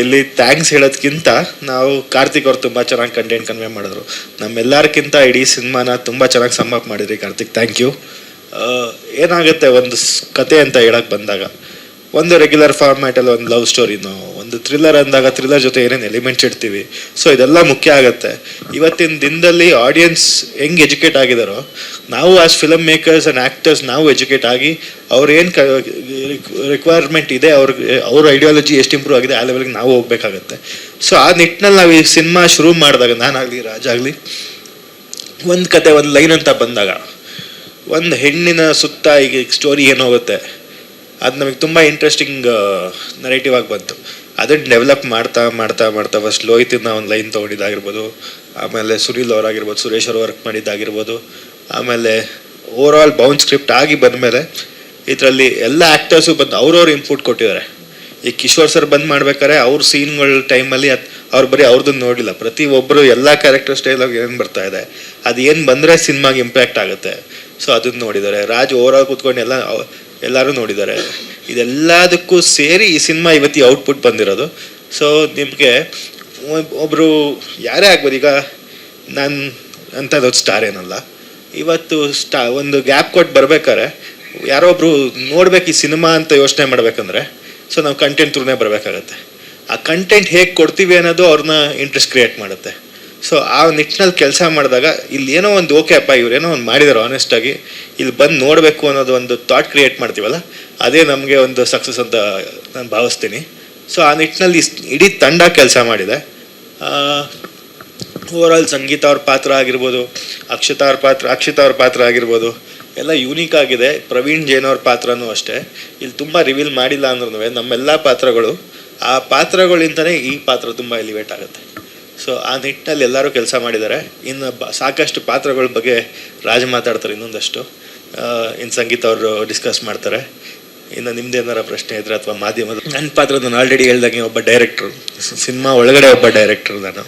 ಇಲ್ಲಿ ಥ್ಯಾಂಕ್ಸ್ ಹೇಳೋದಕ್ಕಿಂತ ನಾವು ಕಾರ್ತಿಕ್ ಅವ್ರು ತುಂಬ ಚೆನ್ನಾಗಿ ಕಂಟೆಂಟ್ ಕನ್ವೆ ಮಾಡಿದ್ರು. ನಮ್ಮೆಲ್ಲರಿಗಿಂತ ಇಡೀ ಸಿನಿಮಾನ ತುಂಬ ಚೆನ್ನಾಗಿ ಸಮ್ ಅಪ್ ಮಾಡಿದ್ರಿ ಕಾರ್ತಿಕ್. ಥ್ಯಾಂಕ್ ಯು ಏನಾಗುತ್ತೆ ಒಂದು ಕತೆ ಅಂತ ಹೇಳಕ್ಕೆ ಬಂದಾಗ? ಒಂದು ರೆಗ್ಯುಲರ್ ಫಾರ್ಮ್ಯಾಟಲ್ಲಿ ಒಂದು ಲವ್ ಸ್ಟೋರಿನೋ ಒಂದು ಥ್ರಿಲ್ಲರ್ ಅಂದಾಗ ಥ್ರಿಲ್ಲರ್ ಜೊತೆ ಏನೇನು ಎಲಿಮೆಂಟ್ಸ್ ಇಡ್ತೀವಿ? ಸೊ ಇದೆಲ್ಲ ಮುಖ್ಯ ಆಗುತ್ತೆ. ಇವತ್ತಿನ ದಿನದಲ್ಲಿ ಆಡಿಯನ್ಸ್ ಹೆಂಗೆ ಎಜುಕೇಟ್ ಆಗಿದಾರೋ, ನಾವು as film makers and actors ನಾವು ಎಜುಕೇಟ್ ಆಗಿ ಅವ್ರೇನು ಕ ರಿಕ್ವೈರ್ಮೆಂಟ್ ಇದೆ ಅವ್ರಿಗೆ ಅವ್ರ ಐಡಿಯಾಲಜಿ ಎಷ್ಟು ಇಂಪ್ರೂವ್ ಆಗಿದೆ ಆ ಲೆವೆಲ್ಗೆ ನಾವು ಹೋಗ್ಬೇಕಾಗತ್ತೆ. ಸೊ ಆ ನಿಟ್ಟಿನಲ್ಲಿ ನಾವು ಈ ಸಿನಿಮಾ ಶುರು ಮಾಡಿದಾಗ, ನಾನಾಗಲಿ ರಾಜ ಆಗಲಿ ಒಂದು ಕತೆ, ಒಂದು ಲೈನ್ ಅಂತ ಬಂದಾಗ, ಒಂದು ಹೆಣ್ಣಿನ ಸುತ್ತ ಈಗ ಸ್ಟೋರಿ ಏನೋಗುತ್ತೆ ಅದು ನಮಗೆ ತುಂಬ ಇಂಟ್ರೆಸ್ಟಿಂಗ್ ನರೇಟಿವ್ ಆಗಿ ಬಂತು. ಅದನ್ನು ಡೆವಲಪ್ ಮಾಡ್ತಾ ಮಾಡ್ತಾ ಮಾಡ್ತಾ ಫಸ್ಟ್ ಲೋಹಿತಿಂದ ಒಂದು ಲೈನ್ ತೊಗೊಂಡಿದ್ದಾಗಿರ್ಬೋದು, ಆಮೇಲೆ ಸುನೀಲ್ ಅವರಾಗಿರ್ಬೋದು, ಸುರೇಶ್ ಅವರು ವರ್ಕ್ ಮಾಡಿದ್ದಾಗಿರ್ಬೋದು, ಆಮೇಲೆ ಓವರ್ ಆಲ್ ಬೌನ್ ಸ್ಕ್ರಿಪ್ಟ್ ಆಗಿ ಬಂದಮೇಲೆ ಇದರಲ್ಲಿ ಎಲ್ಲ ಆ್ಯಕ್ಟರ್ಸು ಬಂದು ಅವ್ರವ್ರು ಇನ್ಪುಟ್ ಕೊಟ್ಟಿದ್ದಾರೆ. ಈ ಕಿಶೋರ್ ಸರ್ ಬಂದು ಮಾಡ್ಬೇಕಾದ್ರೆ ಅವ್ರ ಸೀನ್ಗಳ ಟೈಮಲ್ಲಿ ಅದು ಅವ್ರು ಬರೀ ಅವ್ರದ್ದು ನೋಡಿಲ್ಲ. ಪ್ರತಿ ಒಬ್ಬರು ಎಲ್ಲ ಕ್ಯಾರೆಕ್ಟರ್ ಸ್ಟೈಲಾಗಿ ಏನು ಬರ್ತಾ ಇದೆ, ಅದು ಏನು ಬಂದರೆ ಸಿನಿಮಾಗೆ ಇಂಪ್ಯಾಕ್ಟ್ ಆಗುತ್ತೆ. ಸೊ ಅದನ್ನ ನೋಡಿದ್ದಾರೆ. ರಾಜ್ ಓವರ್ ಆಲ್ ಕೂತ್ಕೊಂಡು ಎಲ್ಲ ಎಲ್ಲರೂ ನೋಡಿದ್ದಾರೆ. ಇದೆಲ್ಲದಕ್ಕೂ ಸೇರಿ ಈ ಸಿನಿಮಾ ಇವತ್ತಿ ಔಟ್ಪುಟ್ ಬಂದಿರೋದು. ಸೊ ನಿಮಗೆ ಒಬ್ಬರು ಯಾರೇ ಆಗ್ಬೋದು, ಈಗ ನಾನು, ಅಂಥದ್ದೊಂದು ಸ್ಟಾರ್ ಏನಲ್ಲ. ಇವತ್ತು ಸ್ಟಾ ಒಂದು ಗ್ಯಾಪ್ ಕೊಟ್ಟು ಬರ್ಬೇಕಾದ್ರೆ ಯಾರೋ ಒಬ್ರು ನೋಡ್ಬೇಕು ಈ ಸಿನಿಮಾ ಅಂತ ಯೋಚನೆ ಮಾಡ್ಬೇಕಂದ್ರೆ ಸೊ ನಾವು ಕಂಟೆಂಟ್ ತ್ರೂನೇ ಬರಬೇಕಾಗತ್ತೆ. ಆ ಕಂಟೆಂಟ್ ಹೇಗೆ ಕೊಡ್ತೀವಿ ಅನ್ನೋದು ಅವ್ರನ್ನ ಇಂಟ್ರೆಸ್ಟ್ ಕ್ರಿಯೇಟ್ ಮಾಡುತ್ತೆ. ಸೊ ಆ ನಿಟ್ಟಿನಲ್ಲಿ ಕೆಲಸ ಮಾಡಿದಾಗ ಇಲ್ಲಿ ಏನೋ ಒಂದು ಓಕೆ ಅಪ್ಪ, ಇವ್ರು ಏನೋ ಒಂದು ಮಾಡಿದಾರೆ ಆನೆಸ್ಟಾಗಿ ಇಲ್ಲಿ ಬಂದು ನೋಡಬೇಕು ಅನ್ನೋದು ಒಂದು ಥಾಟ್ ಕ್ರಿಯೇಟ್ ಮಾಡ್ತೀವಲ್ಲ, ಅದೇ ನಮಗೆ ಒಂದು ಸಕ್ಸಸ್ ಅಂತ ನಾನು ಭಾವಿಸ್ತೀನಿ. ಸೊ ಆ ನಿಟ್ಟಿನಲ್ಲಿ ಇಡೀ ತಂಡ ಕೆಲಸ ಮಾಡಿದೆ. ಓವರಾಲ್ ಸಂಗೀತ ಅವ್ರ ಪಾತ್ರ ಆಗಿರ್ಬೋದು, ಅಕ್ಷತಾ ಅವ್ರ ಪಾತ್ರ, ಅಕ್ಷಿತ ಅವ್ರ ಪಾತ್ರ ಆಗಿರ್ಬೋದು, ಎಲ್ಲ ಯೂನಿಕ್ ಆಗಿದೆ. ಪ್ರವೀಣ್ ಜೈನ್ ಅವ್ರ ಪಾತ್ರನೂ ಅಷ್ಟೇ. ಇಲ್ಲಿ ತುಂಬ ರಿವೀಲ್ ಮಾಡಿಲ್ಲ ಅಂದ್ರೂ ನಮ್ಮೆಲ್ಲ ಪಾತ್ರಗಳು. ಆ ಪಾತ್ರಗಳಿಂದನೇ ಈ ಪಾತ್ರ ತುಂಬ ಎಲಿವೇಟ್ ಆಗುತ್ತೆ. ಸೊ ಆ ನಿಟ್ಟಿನಲ್ಲಿ ಎಲ್ಲರೂ ಕೆಲಸ ಮಾಡಿದ್ದಾರೆ. ಇನ್ನು ಬ, ಸಾಕಷ್ಟು ಪಾತ್ರಗಳ ಬಗ್ಗೆ ರಾಜ್ ಮಾತಾಡ್ತಾರೆ ಇನ್ನೊಂದಷ್ಟು. ಇನ್ನು ಸಂಗೀತ ಅವರು ಡಿಸ್ಕಸ್ ಮಾಡ್ತಾರೆ. ಇನ್ನು ನಿಮ್ದೇನಾರ ಪ್ರಶ್ನೆ ಇದ್ರೆ ಅಥವಾ ಮಾಧ್ಯಮದ ನನ್ನ ಪಾತ್ರ ನಾನು ಆಲ್ರೆಡಿ ಹೇಳ್ದಂಗೆ ಒಬ್ಬ ಡೈರೆಕ್ಟ್ರು ಸಿನಿಮಾ ಒಳಗಡೆ ಒಬ್ಬ ಡೈರೆಕ್ಟ್ರು ನಾನು.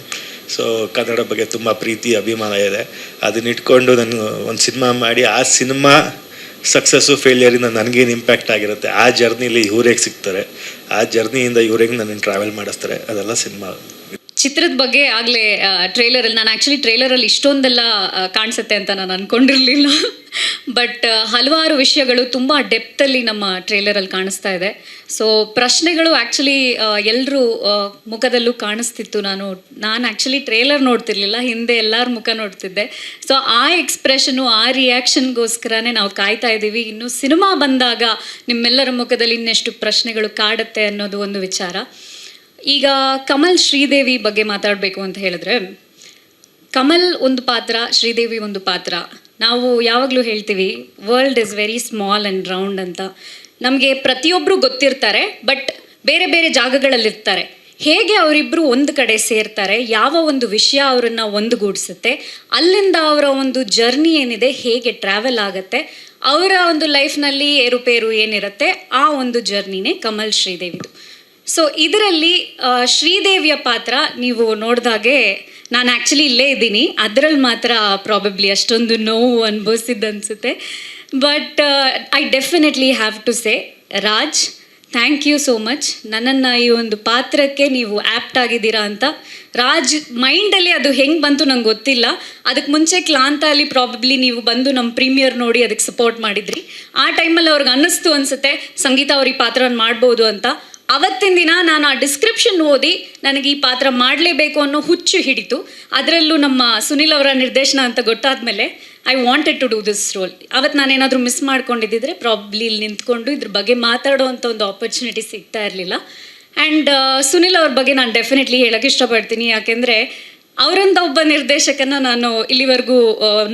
ಸೊ ಕನ್ನಡ ಬಗ್ಗೆ ತುಂಬ ಪ್ರೀತಿ, ಅಭಿಮಾನ ಇದೆ. ಅದನ್ನ ಇಟ್ಕೊಂಡು ನಾನು ಒಂದು ಸಿನಿಮಾ ಮಾಡಿ, ಆ ಸಿನಿಮಾ ಸಕ್ಸಸ್ಸು ಫೇಲಿಯರಿಂದ ನನಗೇನು ಇಂಪ್ಯಾಕ್ಟ್ ಆಗಿರುತ್ತೆ? ಆ ಜರ್ನಿಲಿ ಇವ್ರಿಗೆ ಸಿಗ್ತಾರೆ. ಆ ಜರ್ನಿಯಿಂದ ಇವ್ರಿಗೆ ನನ್ನ ಟ್ರಾವೆಲ್ ಮಾಡಿಸ್ತಾರೆ. ಅದೆಲ್ಲ ಸಿನಿಮಾ. ಚಿತ್ರದ ಬಗ್ಗೆ ಆಗಲೇ ಟ್ರೇಲರಲ್ಲಿ ನಾನು ಆ್ಯಕ್ಚುಲಿ ಟ್ರೇಲರಲ್ಲಿ ಇಷ್ಟೊಂದೆಲ್ಲ ಕಾಣಿಸುತ್ತೆ ಅಂತ ನಾನು ಅಂದ್ಕೊಂಡಿರಲಿಲ್ಲ ಬಟ್ ಹಲವಾರು ವಿಷಯಗಳು ತುಂಬ ಡೆಪ್ತಲ್ಲಿ ನಮ್ಮ ಟ್ರೇಲರಲ್ಲಿ ಕಾಣಿಸ್ತಾ ಇದೆ. ಸೊ ಪ್ರಶ್ನೆಗಳು ಆ್ಯಕ್ಚುಲಿ ಎಲ್ಲರೂ ಮುಖದಲ್ಲೂ ಕಾಣಿಸ್ತಿತ್ತು. ನಾನು ನಾನು ಆ್ಯಕ್ಚುಲಿ ಟ್ರೇಲರ್ ನೋಡ್ತಿರ್ಲಿಲ್ಲ, ಹಿಂದೆ ಎಲ್ಲರ ಮುಖ ನೋಡ್ತಿದ್ದೆ. ಸೊ ಆ ಎಕ್ಸ್ಪ್ರೆಷನು ಆ ರಿಯಾಕ್ಷನ್ಗೋಸ್ಕರನೇ ನಾವು ಕಾಯ್ತಾ ಇದ್ದೀವಿ. ಇನ್ನು ಸಿನಿಮಾ ಬಂದಾಗ ನಿಮ್ಮೆಲ್ಲರ ಮುಖದಲ್ಲಿ ಇನ್ನೆಷ್ಟು ಪ್ರಶ್ನೆಗಳು ಕಾಡುತ್ತೆ ಅನ್ನೋದು ಒಂದು ವಿಚಾರ. ಈಗ ಕಮಲ್ ಶ್ರೀದೇವಿ ಬಗ್ಗೆ ಮಾತಾಡಬೇಕು ಅಂತ ಹೇಳಿದ್ರೆ, ಕಮಲ್ ಒಂದು ಪಾತ್ರ, ಶ್ರೀದೇವಿ ಒಂದು ಪಾತ್ರ. ನಾವು ಯಾವಾಗಲೂ ಹೇಳ್ತೀವಿ world is very small and round ಅಂತ. ನಮಗೆ ಪ್ರತಿಯೊಬ್ಬರು ಗೊತ್ತಿರ್ತಾರೆ ಬಟ್ ಬೇರೆ ಬೇರೆ ಜಾಗಗಳಲ್ಲಿರ್ತಾರೆ. ಹೇಗೆ ಅವರಿಬ್ಬರು ಒಂದು ಕಡೆ ಸೇರ್ತಾರೆ, ಯಾವ ಒಂದು ವಿಷಯ ಅವರನ್ನು ಒಂದುಗೂಡಿಸುತ್ತೆ, ಅಲ್ಲಿಂದ ಅವರ ಒಂದು ಜರ್ನಿ ಏನಿದೆ, ಹೇಗೆ ಟ್ರಾವೆಲ್ ಆಗುತ್ತೆ, ಅವರ ಒಂದು ಲೈಫ್ನಲ್ಲಿ ಏರುಪೇರು ಏನಿರುತ್ತೆ, ಆ ಒಂದು ಜರ್ನಿನೇ ಕಮಲ್ ಶ್ರೀದೇವಿದು. ಸೊ ಇದರಲ್ಲಿ ಶ್ರೀದೇವಿಯ ಪಾತ್ರ ನೀವು ನೋಡಿದಾಗೆ ನಾನು ಆ್ಯಕ್ಚುಲಿ ಇಲ್ಲೇ ಇದ್ದೀನಿ. ಅದರಲ್ಲಿ ಮಾತ್ರ ಪ್ರಾಬಬ್ಲಿ ಅಷ್ಟೊಂದು ನೋವು ಅನುಭವಿಸಿದ್ದು ಅನಿಸುತ್ತೆ. But I definitely have to say Raj thank you so much ನನ್ನನ್ನು ಈ ಒಂದು ಪಾತ್ರಕ್ಕೆ ನೀವು ಆ್ಯಪ್ಟ್ ಆಗಿದ್ದೀರಾ ಅಂತ. ರಾಜ್ ಮೈಂಡಲ್ಲಿ ಅದು ಹೆಂಗೆ ಬಂತು ನಂಗೆ ಗೊತ್ತಿಲ್ಲ. ಅದಕ್ಕೆ ಮುಂಚೆ ಕ್ಲಾಂತ ಅಲ್ಲಿ ಪ್ರಾಬಬ್ಲಿ ನೀವು ಬಂದು ನಮ್ಮ ಪ್ರೀಮಿಯರ್ ನೋಡಿ ಅದಕ್ಕೆ ಸಪೋರ್ಟ್ ಮಾಡಿದ್ರಿ. ಆ ಟೈಮಲ್ಲಿ ಅವ್ರಿಗೆ ಅನ್ನಿಸ್ತು ಅನಿಸುತ್ತೆ, ಸಂಗೀತ ಅವ್ರಿಗೆ ಪಾತ್ರವನ್ನು ಮಾಡ್ಬೋದು ಅಂತ. ಅವತ್ತಿನ ದಿನ ನಾನು ಆ ಡಿಸ್ಕ್ರಿಪ್ಷನ್ ಓದಿ ನನಗೆ ಈ ಪಾತ್ರ ಮಾಡಲೇಬೇಕು ಅನ್ನೋ ಹುಚ್ಚು ಹಿಡಿತು. ಅದರಲ್ಲೂ ನಮ್ಮ ಸುನಿಲ್ ಅವರ ನಿರ್ದೇಶನ ಅಂತ ಗೊತ್ತಾದ್ಮೇಲೆ I wanted to do this role ಅವತ್ತು ನಾನೇನಾದರೂ ಮಿಸ್ ಮಾಡ್ಕೊಂಡಿದ್ದಿದ್ರೆ ಪ್ರಾಬ್ಲಿ ಇಲ್ಲಿ ನಿಂತ್ಕೊಂಡು ಇದ್ರ ಬಗ್ಗೆ ಮಾತಾಡೋವಂಥ ಒಂದು ಆಪರ್ಚುನಿಟಿ ಸಿಗ್ತಾ ಇರಲಿಲ್ಲ. ಆ್ಯಂಡ್ ಸುನಿಲ್ ಅವ್ರ ಬಗ್ಗೆ ನಾನು ಡೆಫಿನೆಟ್ಲಿ ಹೇಳೋಕ್ಕೆ ಇಷ್ಟಪಡ್ತೀನಿ. ಯಾಕೆಂದರೆ ಅವರಂತ ಒಬ್ಬ ನಿರ್ದೇಶಕನ ನಾನು ಇಲ್ಲಿವರೆಗೂ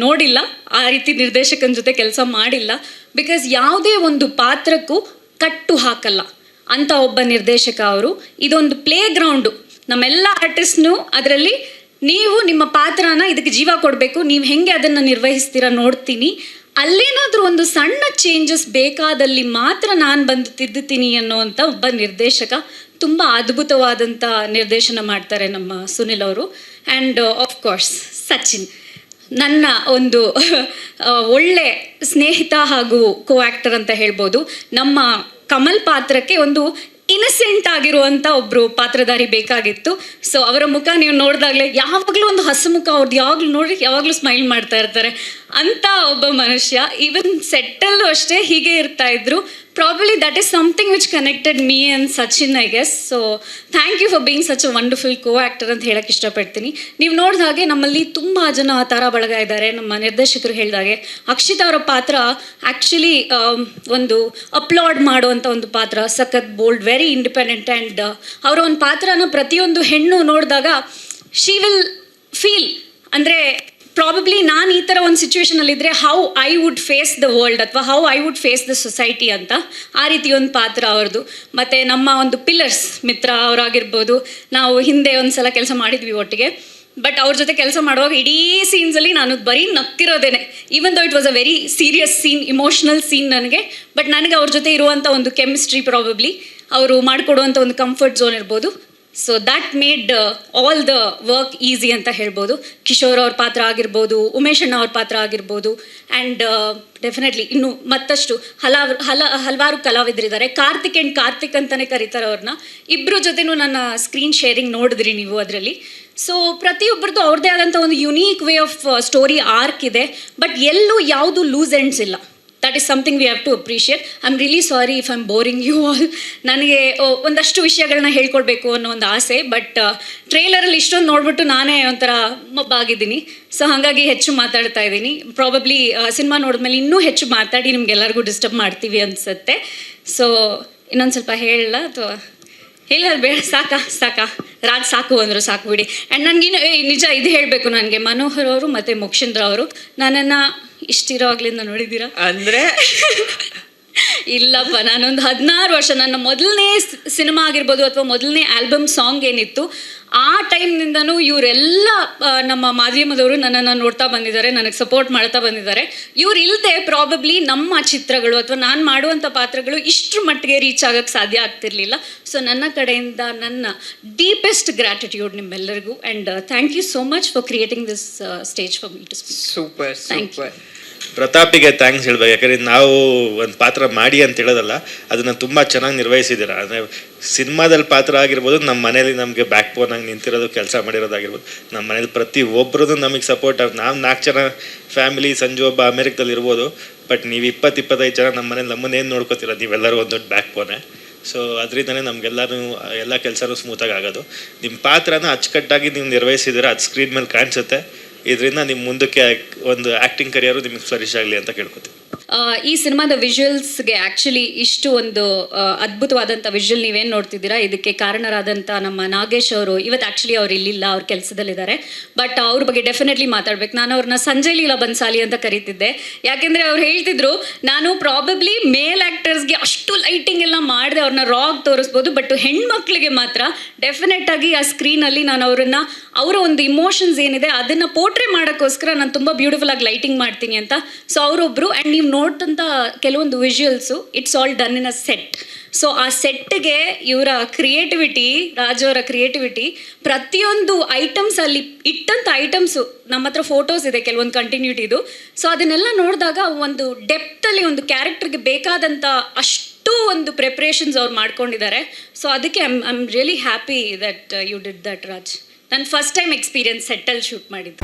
ನೋಡಿಲ್ಲ. ಆ ರೀತಿ ನಿರ್ದೇಶಕನ ಜೊತೆ ಕೆಲಸ ಮಾಡಿಲ್ಲ. ಬಿಕಾಸ್ ಯಾವುದೇ ಒಂದು ಪಾತ್ರಕ್ಕೂ ಕಟ್ಟು ಹಾಕಲ್ಲ. ಅಂತ ಒಬ್ಬ ನಿರ್ದೇಶಕ ಅವರು, ಇದೊಂದು ಪ್ಲೇ ಗ್ರೌಂಡು ನಮ್ಮೆಲ್ಲ ಆರ್ಟಿಸ್ಟ್ನು ಅದರಲ್ಲಿ ನೀವು ನಿಮ್ಮ ಪಾತ್ರನ ಇದಕ್ಕೆ ಜೀವ ಕೊಡಬೇಕು, ನೀವು ಹೆಂಗೆ ಅದನ್ನು ನಿರ್ವಹಿಸ್ತೀರಾ ನೋಡ್ತೀನಿ. ಅಲ್ಲೇನಾದರೂ ಒಂದು ಸಣ್ಣ ಚೇಂಜಸ್ ಬೇಕಾದಲ್ಲಿ ಮಾತ್ರ ನಾನು ಬಂದು ತಿದ್ದುತ್ತೀನಿ ಅನ್ನೋವಂಥ ಒಬ್ಬ ನಿರ್ದೇಶಕ ತುಂಬ ಅದ್ಭುತವಾದಂಥ ನಿರ್ದೇಶನ ಮಾಡ್ತಾರೆ ನಮ್ಮ ಸುನಿಲ್ ಅವರು. And course Sachin. ನನ್ನ ಒಂದು, ಒಳ್ಳೆ ಸ್ನೇಹಿತ ಹಾಗೂ ಕೋ ಆ್ಯಕ್ಟರ್ ಅಂತ ಹೇಳ್ಬೋದು. ನಮ್ಮ ಕಮಲ್ ಪಾತ್ರಕ್ಕೆ ಒಂದು ಇನ್ನಸೆಂಟ್ ಆಗಿರುವಂಥ ಒಬ್ಬರು ಪಾತ್ರಧಾರಿ ಬೇಕಾಗಿತ್ತು. ಸೊ ಅವರ ಮುಖ ನೀವು ನೋಡಿದಾಗಲೇ ಯಾವಾಗಲೂ ಒಂದು ಹಸು ಮುಖ ಅವ್ರದ್ದು ಯಾವಾಗಲೂ ನೋಡಿ ಯಾವಾಗಲೂ ಸ್ಮೈಲ್ ಮಾಡ್ತಾ ಇರ್ತಾರೆ. ಅಂತ ಒಬ್ಬ ಮನುಷ್ಯ ಈವನ್ ಸೆಟ್ಟಲ್ಲೂ ಅಷ್ಟೇ ಹೀಗೆ ಇರ್ತಾ ಇದ್ರು. Probably that is something which connected me and Sachin guess so thank you for being such a wonderful co actor ಅಂತ ಹೇಳಕ್ಕೆ ಇಷ್ಟಪಡ್ತೀನಿ. ನೀವು ನೋಡಿದ ಹಾಗೆ ನಮ್ಮಲ್ಲಿ ತುಂಬ ಜನ ತಾರ ಬಳಗ ಇದ್ದಾರೆ ನಮ್ಮ ನಿರ್ದೇಶಕರು ಹೇಳಿದಾಗೆ ಅಕ್ಷಿತಾ ಅವರ ಪಾತ್ರ ಆ್ಯಕ್ಚುಲಿ ಒಂದು ಅಪ್ಲೋಡ್ ಮಾಡುವಂಥ ಒಂದು ಪಾತ್ರ. ಸಖತ್ ಬೋಲ್ಡ್ ವೆರಿ ಇಂಡಿಪೆಂಡೆಂಟ್ ಆ್ಯಂಡ್ ಅವರ ಒಂದು ಪಾತ್ರನ ಪ್ರತಿಯೊಂದು ಹೆಣ್ಣು ನೋಡಿದಾಗ ಶಿ ವಿಲ್ ಫೀಲ್ ಅಂದರೆ ಪ್ರಾಬಬ್ಲಿ ನಾನು ಈ ಥರ ಒಂದು ಸಿಚುವೇಶನಲ್ಲಿದ್ದರೆ how I would face the world ಅಥವಾ how I would face the society ಅಂತ ಆ ರೀತಿ ಒಂದು ಪಾತ್ರ ಅವ್ರದ್ದು ಮತ್ತು ನಮ್ಮ ಒಂದು ಪಿಲ್ಲರ್ಸ್ ಮಿತ್ರ ಅವರಾಗಿರ್ಬೋದು. ನಾವು ಹಿಂದೆ ಒಂದು ಸಲ ಕೆಲಸ ಮಾಡಿದ್ವಿ ಒಟ್ಟಿಗೆ. ಬಟ್ ಅವ್ರ ಜೊತೆ ಕೆಲಸ ಮಾಡುವಾಗ ಇಡೀ ಸೀನ್ಸಲ್ಲಿ ನಾನು ಬರೀ ನಕ್ತಿರೋದೇನೆ even though it was a very serious scene emotional scene ನನಗೆ ಬಟ್ ನನಗೆ ಅವ್ರ ಜೊತೆ ಇರುವಂಥ ಒಂದು ಕೆಮಿಸ್ಟ್ರಿ ಪ್ರಾಬಬ್ಲಿ ಅವರು ಮಾಡಿಕೊಡುವಂಥ ಒಂದು ಕಂಫರ್ಟ್ ಝೋನ್ ಇರ್ಬೋದು. So that made all the work easy ಅಂತ ಹೇಳ್ಬೋದು. ಕಿಶೋರ್ ಅವ್ರ ಪಾತ್ರ ಆಗಿರ್ಬೋದು, ಉಮೇಶ್ ಅಣ್ಣ ಅವ್ರ ಪಾತ್ರ ಆಗಿರ್ಬೋದು ಆ್ಯಂಡ್ ಡೆಫಿನೆಟ್ಲಿ ಇನ್ನು ಮತ್ತಷ್ಟು ಹಲವು, ಹಲ, ಹಲವಾರು ಕಲಾವಿದರಿದ್ದಾರೆ. ಕಾರ್ತಿಕ್ ಆ್ಯಂಡ್ ಕಾರ್ತಿಕ್ ಅಂತಲೇ ಕರೀತಾರೆ ಅವ್ರನ್ನ. ಇಬ್ಬರ ಜೊತೆನೂ ನನ್ನ ಸ್ಕ್ರೀನ್ ಶೇರಿಂಗ್ ನೋಡಿದ್ರಿ ನೀವು ಅದರಲ್ಲಿ. ಸೊ ಪ್ರತಿಯೊಬ್ಬರದ್ದು ಅವ್ರದ್ದೇ ಆದಂಥ ಒಂದು unique way of story arc ಇದೆ. ಬಟ್ ಎಲ್ಲೂ ಯಾವುದು ಲೂಸ್ ಎಂಡ್ಸ್ ಇಲ್ಲ. That is something we have to appreciate I am really sorry if I am boring you all ನನಗೆ ಒಂದಷ್ಟು ವಿಷಯಗಳನ್ನ ಹೇಳ್ಕೊಡ್ಬೇಕು ಅನ್ನೋ ಒಂದು ಆಸೆ ಬಟ್ ಟ್ರೇಲರಲ್ಲಿ ಇಷ್ಟೊಂದು ನೋಡ್ಬಿಟ್ಟು ನಾನೇ ಒಂಥರ ಮಬ್ಬಾಗಿದ್ದೀನಿ. ಸೊ ಹಾಗಾಗಿ ಹೆಚ್ಚು ಮಾತಾಡ್ತಾ ಇದ್ದೀನಿ. ಪ್ರಾಬಬ್ಲಿ ಸಿನಿಮಾ ನೋಡಿದ್ಮೇಲೆ ಇನ್ನೂ ಹೆಚ್ಚು ಮಾತಾಡಿ ನಿಮ್ಗೆಲ್ಲರಿಗೂ ಡಿಸ್ಟರ್ಬ್ ಮಾಡ್ತೀವಿ ಅನಿಸುತ್ತೆ. ಸೊ ಇನ್ನೊಂದು ಸ್ವಲ್ಪ ಹೇಳಲ್ಲ ಅಥವಾ ಇಲ್ಲ ಬೇಡ ಸಾಕಾ ಸಾಕಾ. ರಾಜ್ ಸಾಕು ಅಂದರು ಸಾಕು ಬಿಡಿ. ಆ್ಯಂಡ್ ನನಗಿನ್ನು ಏ ನಿಜ ಇದು ಹೇಳಬೇಕು ನನಗೆ. ಮನೋಹರ್ ಅವರು ಮತ್ತು ಮೋಕ್ಷೇಂದ್ರ ಅವರು ನನ್ನನ್ನು ಇಷ್ಟಿರೋವಾಗ್ಲಿಂದ ನೋಡಿದ್ದೀರಾ? ಅಂದ್ರೆ? ಇಲ್ಲಪ್ಪ ನಾನೊಂದು ಹದಿನಾರು ವರ್ಷ ನನ್ನ ಮೊದಲನೇ ಸಿನಿಮಾ ಆಗಿರ್ಬೋದು ಅಥವಾ ಮೊದಲನೇ ಆಲ್ಬಮ್ ಸಾಂಗ್ ಏನಿತ್ತು ಆ ಟೈಮ್ನಿಂದನೂ ಇವರೆಲ್ಲ ನಮ್ಮ ಮಾಧ್ಯಮದವರು ನನ್ನನ್ನು ನೋಡ್ತಾ ಬಂದಿದ್ದಾರೆ ನನಗೆ ಸಪೋರ್ಟ್ ಮಾಡ್ತಾ ಬಂದಿದ್ದಾರೆ. ಇವ್ರು ಇಲ್ಲದೆ ಪ್ರಾಬಬ್ಲಿ ನಮ್ಮ ಚಿತ್ರಗಳು ಅಥವಾ ನಾನು ಮಾಡುವಂಥ ಪಾತ್ರಗಳು ಇಷ್ಟು ಮಟ್ಟಿಗೆ ರೀಚ್ ಆಗೋಕ್ಕೆ ಸಾಧ್ಯ ಆಗ್ತಿರ್ಲಿಲ್ಲ. ಸೊ ನನ್ನ ಕಡೆಯಿಂದ ನನ್ನ ಡೀಪೆಸ್ಟ್ ಗ್ರ್ಯಾಟಿಟ್ಯೂಡ್ ನಿಮ್ಮೆಲ್ಲರಿಗೂ and thank you so much for creating this stage for me to super thank you. ಪ್ರತಾಪಿಗೆ ಥ್ಯಾಂಕ್ಸ್ ಹೇಳ್ಬೇಕು. ಯಾಕಂದ್ರೆ ನಾವು ಒಂದು ಪಾತ್ರ ಮಾಡಿ ಅಂತ ಹೇಳೋದಲ್ಲ, ಅದನ್ನು ತುಂಬ ಚೆನ್ನಾಗಿ ನಿರ್ವಹಿಸಿದ್ದೀರ? ಅಂದರೆ ಸಿನಿಮಾದಲ್ಲಿ ಪಾತ್ರ ಆಗಿರ್ಬೋದು ನಮ್ಮ ಮನೇಲಿ ನಮಗೆ ಬ್ಯಾಕ್ ಬೋನಾಗಿ ನಿಂತಿರೋದು, ಕೆಲಸ ಮಾಡಿರೋದಾಗಿರ್ಬೋದು ನಮ್ಮ ಮನೇಲಿ ಪ್ರತಿ ಒಬ್ಬರೂ ನಮಗೆ ಸಪೋರ್ಟ್ ನಾವು ನಾಲ್ಕು ಜನ ಫ್ಯಾಮಿಲಿ ಸಂಜು ಒಬ್ಬ ಅಮೆರಿಕದಲ್ಲಿ ಇರ್ಬೋದು ಬಟ್ ನೀವು ಇಪ್ಪತ್ತು ಇಪ್ಪತ್ತೈದು ಜನ ನಮ್ಮ ಮನೇಲಿ ನಮ್ಮನ್ನೇನು ನೋಡ್ಕೋತೀರ? ನೀವೆಲ್ಲರೂ ಒಂದು ದೊಡ್ಡ ಬ್ಯಾಕ್ ಬೋನೆ ಸೊ ಅದರಿಂದನೇ ನಮಗೆಲ್ಲರೂ ಎಲ್ಲ ಕೆಲಸನೂ ಸ್ಮೂತಾಗಿ ಆಗೋದು. ನಿಮ್ಮ ಪಾತ್ರನ ಅಚ್ಚುಕಟ್ಟಾಗಿ ನೀವು ನಿರ್ವಹಿಸಿದ್ದೀರ? ಅದು ಸ್ಕ್ರೀನ್ ಮೇಲೆ ಕಾಣಿಸುತ್ತೆ. ಇದರಿಂದ ನಿಮ್ಮ ಮುಂದಕ್ಕೆ ಒಂದು ಆ್ಯಕ್ಟಿಂಗ್ ಕರಿಯರು ನಿಮಗೆ ಫ್ಲರಿಶ್ ಆಗಲಿ ಅಂತ ಕೇಳ್ಕೊತೀನಿ. ಈ ಸಿನಿಮಾದ ವಿಜುವಲ್ಸ್ಗೆ ಆ್ಯಕ್ಚುಲಿ ಇಷ್ಟು ಒಂದು ಅದ್ಭುತವಾದಂಥ ವಿಜುವಲ್ ನೀವೇನು ನೋಡ್ತಿದ್ದೀರಾ? ಇದಕ್ಕೆ ಕಾರಣರಾದಂಥ ನಮ್ಮ ನಾಗೇಶ್ ಅವರು, ಇವತ್ತು ಆ್ಯಕ್ಚುಲಿ ಅವ್ರು ಇಲ್ಲಿಲ್ಲ, ಅವ್ರ ಕೆಲಸದಲ್ಲಿದ್ದಾರೆ. ಬಟ್ ಅವ್ರ ಬಗ್ಗೆ ಡೆಫಿನೆಟ್ಲಿ ಮಾತಾಡ್ಬೇಕು. ನಾನು ಅವ್ರನ್ನ ಸಂಜೆ ಲೀಲಾ ಬನ್ಸಾಲಿ ಅಂತ ಕರೀತಿದ್ದೆ. ಯಾಕೆಂದರೆ ಅವ್ರು ಹೇಳ್ತಿದ್ರು, ನಾನು ಪ್ರಾಬಬ್ಲಿ ಮೇಲ್ ಆ್ಯಕ್ಟರ್ಸ್ಗೆ ಅಷ್ಟು ಲೈಟಿಂಗ್ ಎಲ್ಲ ಮಾಡಿದೆ ಅವ್ರನ್ನ ರಾಗ್ ತೋರಿಸ್ಬೋದು ಬಟ್ ಹೆಣ್ಮಕ್ಳಿಗೆ ಮಾತ್ರ ಡೆಫಿನೆಟ್ಟಾಗಿ ಆ ಸ್ಕ್ರೀನಲ್ಲಿ ನಾನು ಅವರನ್ನು, ಅವರ ಒಂದು ಇಮೋಷನ್ಸ್ ಏನಿದೆ, ಅದನ್ನು ಪೋರ್ಟ್ರೇ ಮಾಡೋಕ್ಕೋಸ್ಕರ ನಾನು ತುಂಬ ಬ್ಯೂಟಿಫುಲ್ ಆಗಿ ಲೈಟಿಂಗ್ ಮಾಡ್ತೀನಿ ಅಂತ. ಸೊ ಅವರೊಬ್ಬರು ಆ್ಯಂಡ್ ನೀವು ನೋಡ್ತಂಥ ಕೆಲವೊಂದು visuals it's all done in a set so ಆ ಸೆಟ್ಗೆ ಇವರ ಕ್ರಿಯೇಟಿವಿಟಿ ರಾಜವರ ಕ್ರಿಯೇಟಿವಿಟಿ ಪ್ರತಿಯೊಂದು ಐಟಮ್ಸ್ ಅಲ್ಲಿ ಇಟ್ಟಂಥ ಐಟಮ್ಸು ನಮ್ಮ ಹತ್ರ ಫೋಟೋಸ್ ಇದೆ, ಕೆಲವೊಂದು ಕಂಟಿನ್ಯೂಟಿದು ಸೊ ಅದನ್ನೆಲ್ಲ ನೋಡಿದಾಗ ಒಂದು ಡೆಪ್ತಲ್ಲಿ ಒಂದು ಕ್ಯಾರೆಕ್ಟರ್ಗೆ ಬೇಕಾದಂಥ ಅಷ್ಟು ಒಂದು ಪ್ರಿಪ್ರೇಷನ್ಸ್ ಅವ್ರು ಮಾಡ್ಕೊಂಡಿದ್ದಾರೆ. ಸೊ ಅದಕ್ಕೆ I'm I'm really happy that you did that Raj ನನ್ನ ಫಸ್ಟ್ ಟೈಮ್ ಎಕ್ಸ್ಪೀರಿಯನ್ಸ್ ಸೆಟ್ಟಲ್ಲಿ ಶೂಟ್ ಮಾಡಿದ್ದು.